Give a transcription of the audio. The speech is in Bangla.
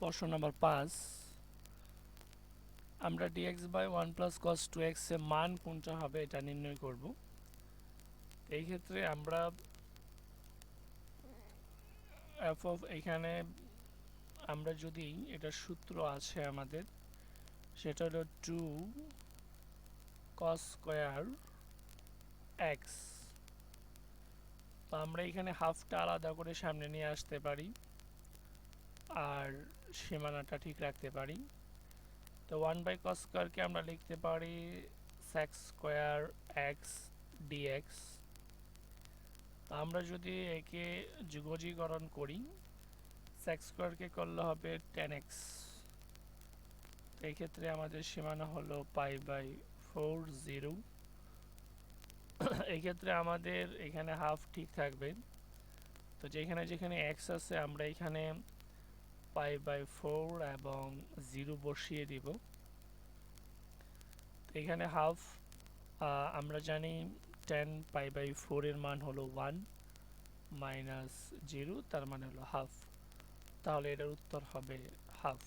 প্রশ্ন নাম্বার পাঁচ, আমরা d x by one plus cos two এক্সের মান কোনটা হবে এটা নির্ণয় করব। এই ক্ষেত্রে আমরা এফ অফ এখানে আমরা যদি এটার সূত্র আছে আমাদের, সেটা হলো টু কস স্কোয়ার এক্স তো আমরা এখানে হাফটা আলাদা করে সামনে নিয়ে আসতে পারি। আর সীমানাটা ঠিক রাখতে পারি। তো ওয়ান বাই কস স্কোয়ারকে আমরা লিখতে পারি সেক্স স্কোয়ার এক্স ডিএক্স আমরা যদি একে যুগজীকরণ করি সেক্স স্কোয়ারকে করলে হবে টেন এক্স এই ক্ষেত্রে আমাদের সীমানা হলো পাই বাই ফোর জিরো এই ক্ষেত্রে আমাদের এখানে হাফ ঠিক থাকবে। তো যেখানে যেখানে এক্স আছে, আমরা এখানে পাই বাই ফোর এবং জিরো বসিয়ে দিব। এখানে হাফ আমরা জানি টেন পাই বাই ফোরের মান হলো ওয়ান মাইনাস জিরো, তার মানে হলো হাফ। তাহলে এটার উত্তর হবে হাফ।